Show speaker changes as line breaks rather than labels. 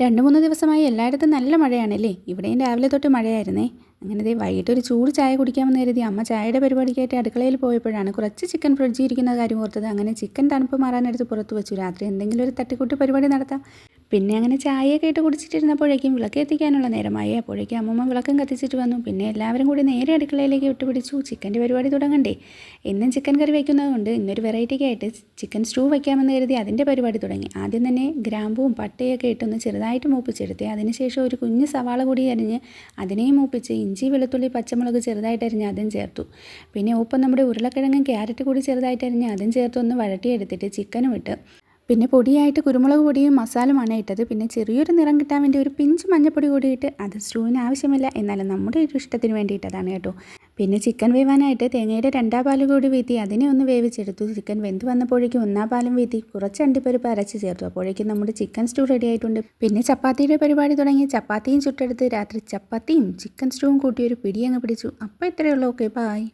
രണ്ട് മൂന്ന് ദിവസമായി എല്ലായിടത്തും നല്ല മഴയാണല്ലേ? ഇവിടെയും രാവിലെ തൊട്ട് മഴയായിരുന്നേ. അങ്ങനെ ദേ വൈകിട്ട് ഒരു ചൂട് ചായ കുടിക്കാമെന്ന് കരുതി അമ്മ ചായയുടെ പരിപാടിക്കായിട്ട് അടുക്കളയിൽ പോയപ്പോഴാണ് കുറച്ച് ചിക്കൻ ഫ്രിഡ്ജിൽ ഇരിക്കുന്ന കാര്യം ഓർത്തത്. അങ്ങനെ ചിക്കൻ തണുപ്പ് മാറാനെടുത്ത് പുറത്ത് വെച്ചു. രാത്രി എന്തെങ്കിലും ഒരു തട്ടിക്കൂട്ട് പരിപാടി നടത്താം. പിന്നെ അങ്ങനെ ചായയൊക്കെ ഇട്ട് കുടിച്ചിട്ടിരുന്നപ്പോഴേക്കും വിളക്ക് എത്തിക്കാനുള്ള നേരമായി. അപ്പോഴേക്കും അമ്മമ്മ വിളക്കം കത്തിച്ചിട്ട് വന്നു. പിന്നെ എല്ലാവരും കൂടി നേരെ അടുക്കളയിലേക്ക് വിട്ടുപിടിച്ചു. ചിക്കന്റെ പരിപാടി തുടങ്ങണ്ടേ? എന്നും ചിക്കൻ കറി വയ്ക്കുന്നതുകൊണ്ട് ഇന്നൊരു വെറൈറ്റിക്കായിട്ട് ചിക്കൻ സ്റ്റൂ വയ്ക്കാമെന്ന് കരുതി അതിന്റെ പരിപാടി തുടങ്ങി. ആദ്യം തന്നെ ഗ്രാമ്പുവും പട്ടയൊക്കെ ഇട്ടൊന്ന് ചെറുതായിട്ട് മൂപ്പിച്ചെടുത്ത് അതിനുശേഷം ഒരു കുഞ്ഞ് സവാള കൂടി അരിഞ്ഞ് അതിനെയും മൂപ്പിച്ച് ഇഞ്ചി വെളുത്തുള്ളി പച്ചമുളക് ചെറുതായിട്ട് അരിഞ്ഞ് അതും ചേർത്തു. പിന്നെ ഒപ്പം നമ്മുടെ ഉരുളക്കിഴങ്ങും ക്യാരറ്റ് കൂടി ചെറുതായിട്ട് അരിഞ്ഞ് അതും ചേർത്ത് ഒന്ന് വഴട്ടിയെടുത്തിട്ട് ചിക്കനും ഇട്ട് പിന്നെ പൊടിയായിട്ട് കുരുമുളക് പൊടിയും മസാലയുമാണ് ഇട്ടത്. പിന്നെ ചെറിയൊരു നിറം കിട്ടാൻ വേണ്ടി ഒരു പിഞ്ച് മഞ്ഞപ്പൊടി കൂടി ഇട്ട് അത് സ്റ്റൂവിന് ആവശ്യമില്ല. എന്നാലും നമ്മുടെ ഒരു ഇഷ്ടത്തിന് വേണ്ടി ഇട്ടതാണ് കേട്ടോ. പിന്നെ ചിക്കൻ വേവാനായിട്ട് തേങ്ങയുടെ രണ്ടാം പാൽ കൂടി വീത്തി അതിനെ ഒന്ന് വേവിച്ചെടുത്തു. ചിക്കൻ വെന്ത് വന്നപ്പോഴേക്കും ഒന്നാം പാലും വീത്തി കുറച്ച് അണ്ടിപ്പരിപ്പ് അരച്ച് ചേർത്തു. അപ്പോഴേക്കും നമ്മുടെ ചിക്കൻ സ്റ്റൂ റെഡി ആയിട്ടുണ്ട്. പിന്നെ ചപ്പാത്തിയുടെ പരിപാടി തുടങ്ങി. ചപ്പാത്തിയും ചുട്ടെടുത്ത് രാത്രി ചപ്പാത്തിയും ചിക്കൻ സ്റ്റൂവും കൂട്ടി ഒരു പിടി അങ്ങ് പിടിച്ചു. അപ്പോൾ ഇത്രയേ ഉള്ളൂ. Okay bye